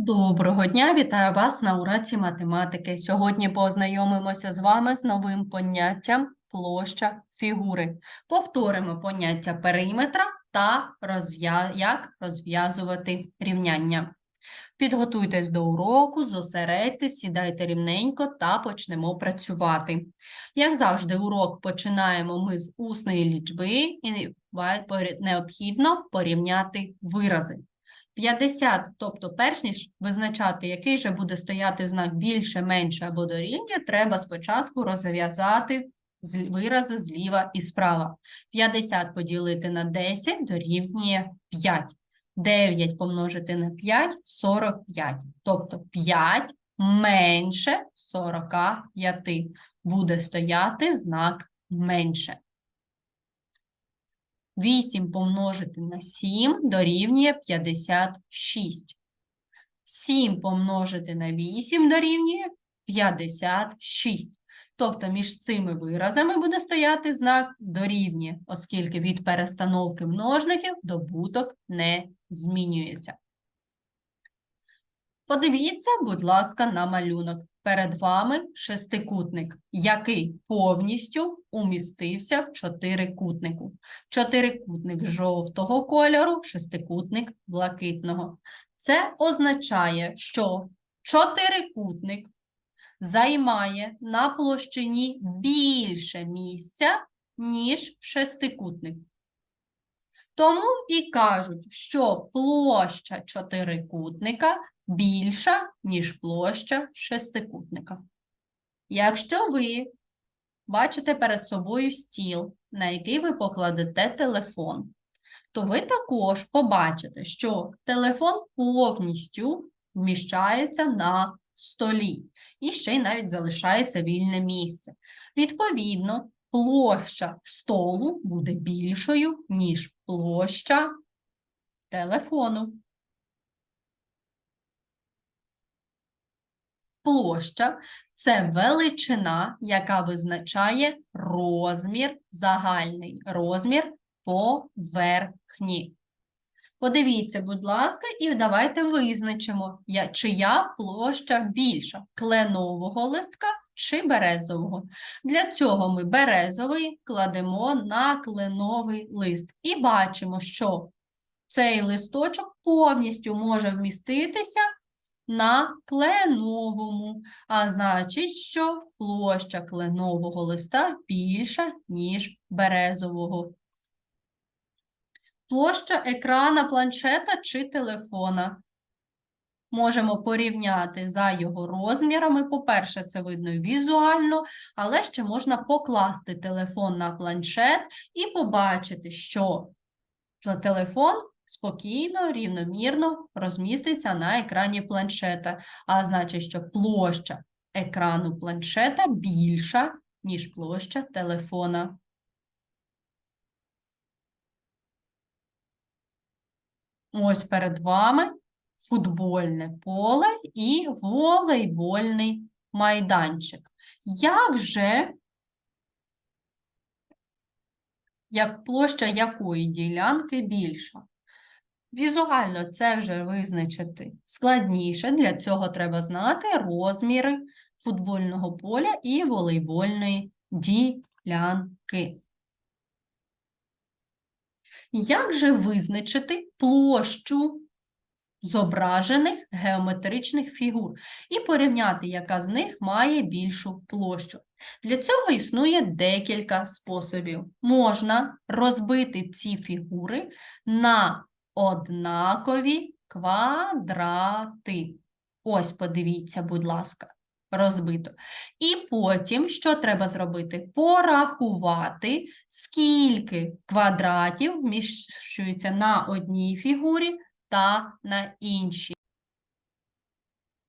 Доброго дня, вітаю вас на уроці математики. Сьогодні познайомимося з вами з новим поняттям площа фігури. Повторимо поняття периметра та як розв'язувати рівняння. Підготуйтесь до уроку, зосередьтесь, сідайте рівненько та почнемо працювати. Як завжди, урок починаємо ми з усної лічби і необхідно порівняти вирази. 50, тобто перш ніж визначати, який же буде стояти знак більше, менше або дорівнює, треба спочатку розв'язати вирази зліва і справа. 50 поділити на 10 дорівнює 5. 9 помножити на 5 – 45. Тобто 5 менше 45 буде стояти знак менше. 8 помножити на 7 дорівнює 56. 7 помножити на 8 дорівнює 56. Тобто між цими виразами буде стояти знак дорівнює, оскільки від перестановки множників добуток не змінюється. Подивіться, будь ласка, на малюнок. Перед вами шестикутник, який повністю умістився в чотирикутнику. Чотирикутник жовтого кольору, шестикутник блакитного. Це означає, що чотирикутник займає на площині більше місця, ніж шестикутник. Тому і кажуть, що площа чотирикутника більша, ніж площа шестикутника. Якщо ви бачите перед собою стіл, на який ви покладете телефон, то ви також побачите, що телефон повністю вміщається на столі і ще й навіть залишається вільне місце. Відповідно, площа столу буде більшою, ніж площа телефону. Площа це величина, яка визначає розмір, загальний розмір поверхні. Подивіться, будь ласка, і давайте визначимо, чия площа більша кленового листка чи березового. Для цього ми березовий кладемо на кленовий лист і бачимо, що цей листочок повністю може вміститися на кленовому, а значить, що площа кленового листа більша, ніж березового. Площа екрана планшета чи телефона. Можемо порівняти за його розмірами. По-перше, це видно візуально, але ще можна покласти телефон на планшет і побачити, що телефон спокійно, рівномірно розміститься на екрані планшета, а значить, що площа екрану планшета більша, ніж площа телефона. Ось перед вами футбольне поле і волейбольний майданчик. Як же, як площа якої ділянки більша? Візуально це вже визначити складніше. Для цього треба знати розміри футбольного поля і волейбольної ділянки. Як же визначити площу зображених геометричних фігур і порівняти, яка з них має більшу площу? Для цього існує декілька способів. Можна розбити ці фігури на однакові квадрати. Ось подивіться, будь ласка, розбито. І потім, що треба зробити? Порахувати, скільки квадратів вміщується на одній фігурі та на іншій.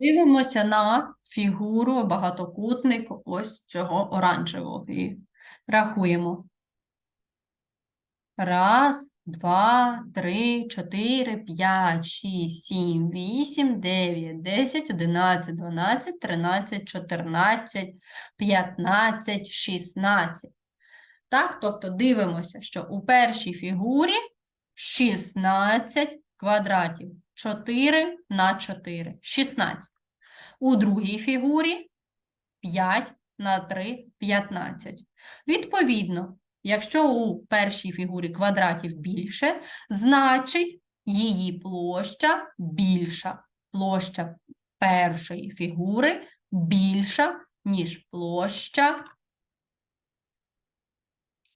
Дивимося на фігуру багатокутник ось цього оранжевого і рахуємо. Раз, два, три, чотири, п'ять, шість, сім, вісім, дев'ять, десять, одинадцять, дванадцять, тринадцять, чотирнадцять, п'ятнадцять, шістнадцять. Так, тобто дивимося, що у першій фігурі 16 квадратів. 4 на 4 – 16. У другій фігурі 5 на 3 – 15. Відповідно, якщо у першій фігурі квадратів більше, значить її площа більша. Площа першої фігури більша, ніж площа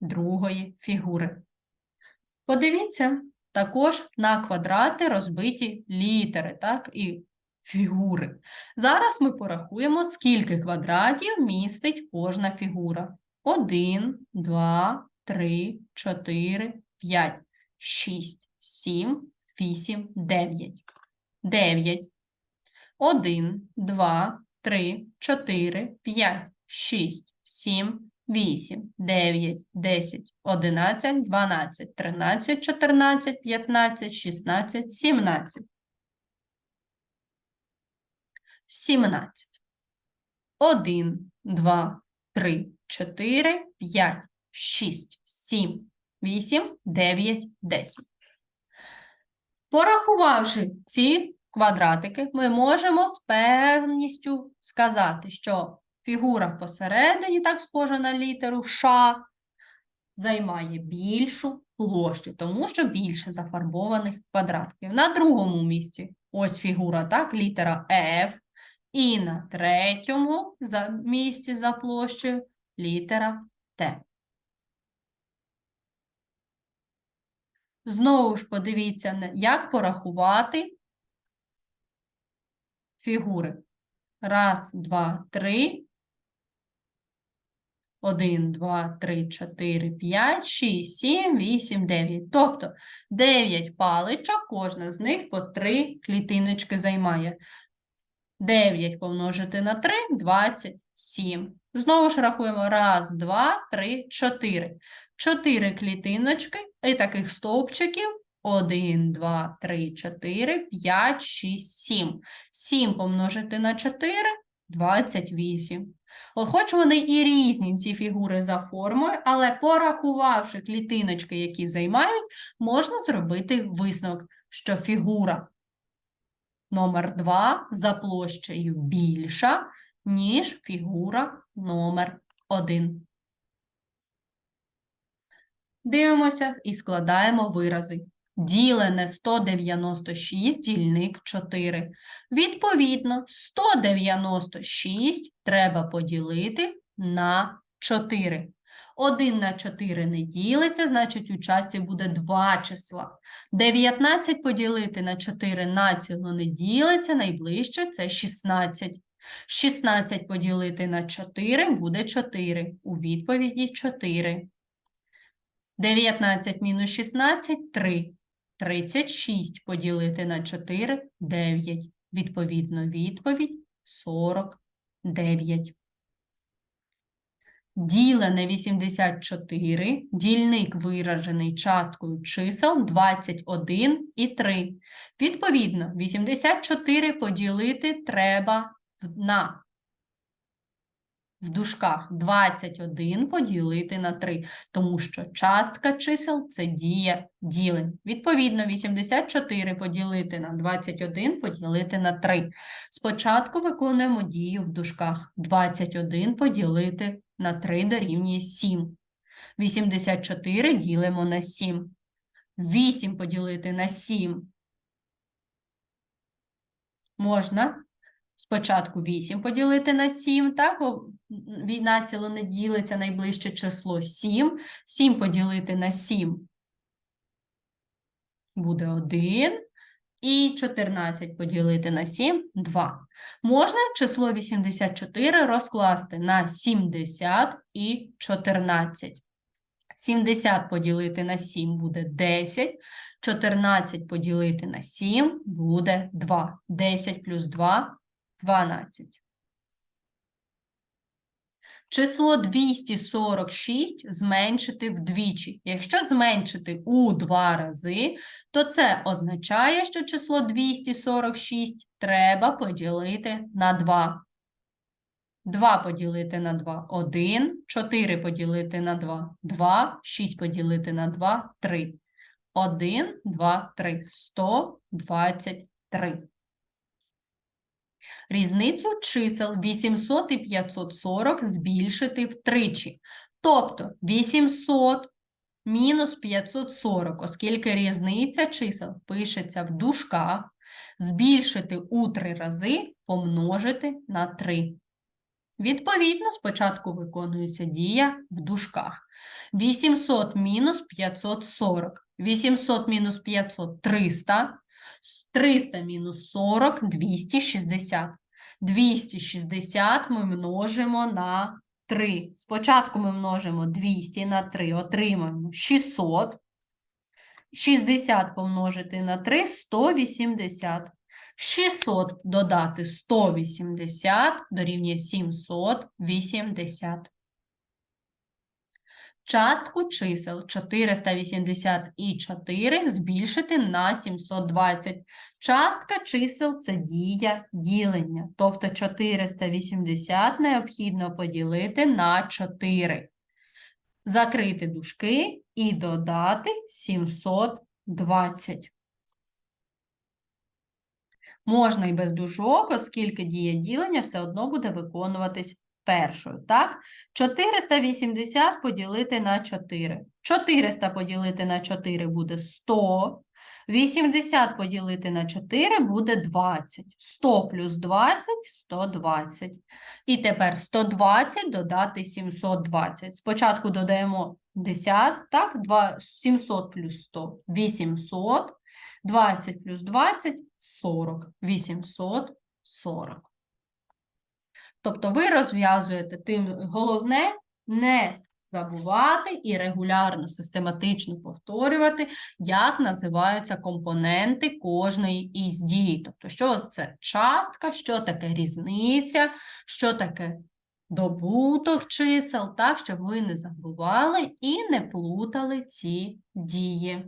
другої фігури. Подивіться також на квадрати розбиті літери, так, і фігури. Зараз ми порахуємо, скільки квадратів містить кожна фігура. 1, 2, 3, 4, 5, 6, 7, 8, 9. 9. 1, 2, 3, 4, 5, 6, 7, 8, 9, 10, 11, 12, 13, 14, 15, 16, 17. 17. 1, 2, 3, 4, 5, 6, 7, 8, 9, 10. Порахувавши ці квадратики, ми можемо з певністю сказати, що фігура посередині, так схожа на літеру Ш, займає більшу площу, тому що більше зафарбованих квадратиків. На другому місці ось фігура, так, літера F, і на третьому місці за площею літера Т. Знову ж подивіться, як порахувати фігури. Раз, два, три. Один, два, три, чотири, п'ять, шість, сім, вісім, дев'ять. Тобто дев'ять паличок, кожна з них по три клітиночки займає. 9 помножити на 3 – 27. Знову ж рахуємо. Раз, два, три, чотири. Чотири клітиночки і таких стовпчиків. 1, 2, 3, 4, 5, 6, 7. 7 помножити на 4 – 28. Хоч вони і різні, ці фігури за формою, але порахувавши клітиночки, які займають, можна зробити висновок, що фігура номер 2 за площею більша, ніж фігура номер 1. Дивимося і складаємо вирази. Ділене 196, дільник 4. Відповідно, 196 треба поділити на 4. 1 на 4 не ділиться, значить у часі буде 2 числа. 19 поділити на 4 націло не ділиться, найближче це 16. 16 поділити на 4 буде 4. У відповіді 4. 19 мінус 16 – 3. 36 поділити на 4 – 9. Відповідно, відповідь 49. Ділене 84, дільник виражений часткою чисел 21 і 3. Відповідно, 84 поділити треба на в дужках 21 поділити на 3, тому що частка чисел – це дія ділень. Відповідно, 84 поділити на 21 поділити на 3. Спочатку виконуємо дію в дужках. 21 поділити на 3 дорівнює 7. 84 ділимо на 7. 8 поділити на 7. Можна спочатку 8 поділити на 7, так? бо ві- націло не ділиться найближче число 7. 7 поділити на 7 буде 1. І 14 поділити на 7 – 2. Можна число 84 розкласти на 70 і 14. 70 поділити на 7 буде 10, 14 поділити на 7 буде 2. 10 плюс 2 – 12. Число 246 зменшити вдвічі. Якщо зменшити у два рази, то це означає, що число 246 треба поділити на 2. 2 поділити на 2 – 1, 4 поділити на 2 – 2, 6 поділити на 2 – 3. 1, 2, 3. 123. 3. Різницю чисел 800 і 540 збільшити втричі. Тобто 800 мінус 540, оскільки різниця чисел пишеться в дужках, збільшити у три рази, помножити на 3. Відповідно, спочатку виконується дія в дужках. 800 мінус 540. 800 мінус 500 – 300. С- 300 мінус 40 – 260. 260 ми множимо на 3. Спочатку ми множимо 200 на 3, отримаємо 600. 60 помножити на 3 – 180. 600 додати 180 дорівнює 780. Частку чисел 484 збільшити на 720. Частка чисел – це дія ділення. Тобто 480 необхідно поділити на 4. Закрити дужки і додати 720. Можна і без дужок, оскільки дія ділення все одно буде виконуватись першою. Так? 480 поділити на 4. 400 поділити на 4 буде 100. 80 поділити на 4 буде 20. 100 плюс 20 – 120. І тепер 120 додати 720. Спочатку додаємо 10, так? Два- 700 плюс 100 – 800. 20 плюс 20 – 40. 840. Тобто ви розв'язуєте тим головне не забувати і регулярно, систематично повторювати, як називаються компоненти кожної із дій. Тобто, що це частка, що таке різниця, що таке добуток чисел, так, щоб ви не забували і не плутали ці дії.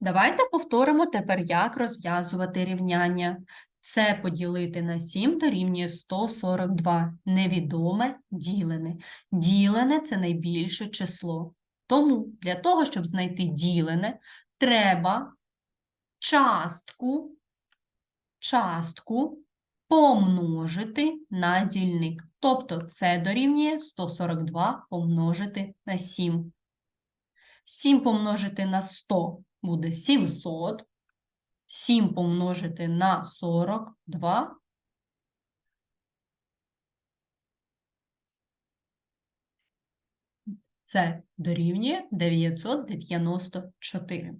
Давайте повторимо тепер, як розв'язувати рівняння. Це поділити на 7 дорівнює 142. Невідоме ділене. Ділене – це найбільше число. Тому для того, щоб знайти ділене, треба частку, частку помножити на дільник. Тобто це дорівнює 142 помножити на 7. 7 помножити на 100 буде 700. 7 помножити на 42 це дорівнює 994.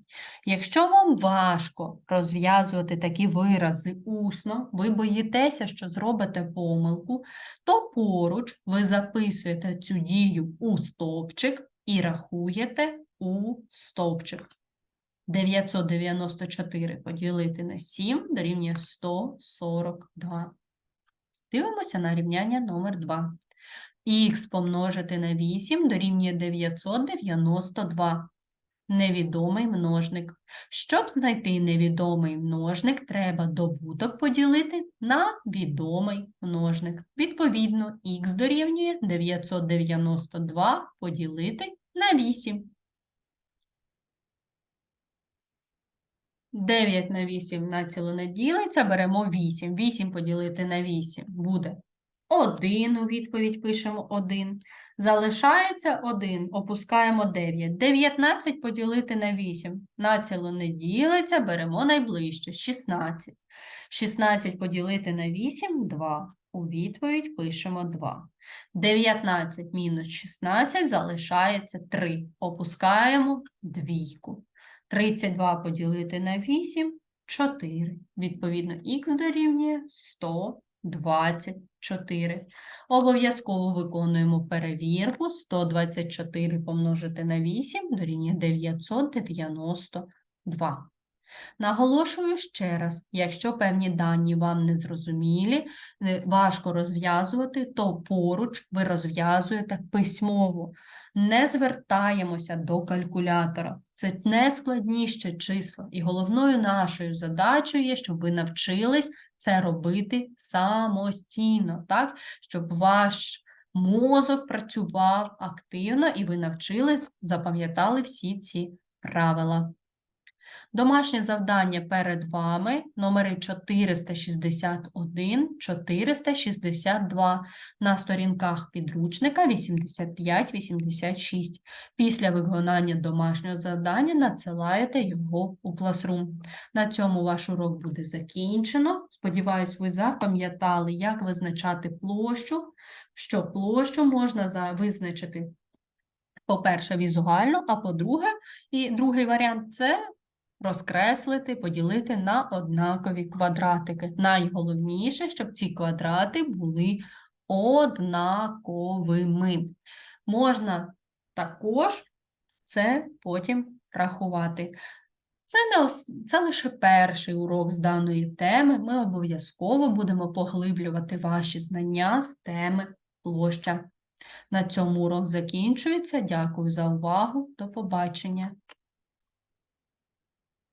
Якщо вам важко розв'язувати такі вирази усно, ви боїтеся, що зробите помилку, то поруч ви записуєте цю дію у стовпчик і рахуєте у стовпчик. 994 поділити на 7 дорівнює 142. Дивимося на рівняння номер 2. Х помножити на 8 дорівнює 992. Невідомий множник. Щоб знайти невідомий множник, треба добуток поділити на відомий множник. Відповідно, х дорівнює 992 поділити на 8. 9 на 8 націло не ділиться, беремо 8. 8 поділити на 8 буде 1, у відповідь пишемо 1. Залишається 1, опускаємо 9. 19 поділити на 8. Націло не ділиться, беремо найближче 16. 16 поділити на 8 – 2. У відповідь пишемо 2. 19 мінус 16 залишається 3. Опускаємо двійку. 32 поділити на 8 – 4. Відповідно, х дорівнює 124. Обов'язково виконуємо перевірку. 124 помножити на 8 дорівнює 992. Наголошую ще раз, якщо певні дані вам не зрозумілі, важко розв'язувати, то поруч ви розв'язуєте письмово. Не звертаємося до калькулятора. Це найскладніші числа. І головною нашою задачею є, щоб ви навчились це робити самостійно, так? щоб ваш мозок працював активно і ви навчились, запам'ятали всі ці правила. Домашнє завдання перед вами номери 461, 462 на сторінках підручника 85-86. Після виконання домашнього завдання надсилаєте його у Classroom. На цьому ваш урок буде закінчено. Сподіваюсь, ви запам'ятали, як визначати площу, що площу можна визначити, по-перше, візуально, а по-друге, і другий варіант це розкреслити, поділити на однакові квадратики. Найголовніше, щоб ці квадрати були однаковими. Можна також це потім рахувати. Це, не це лише перший урок з даної теми. Ми обов'язково будемо поглиблювати ваші знання з теми площа. На цьому урок закінчується. Дякую за увагу. До побачення.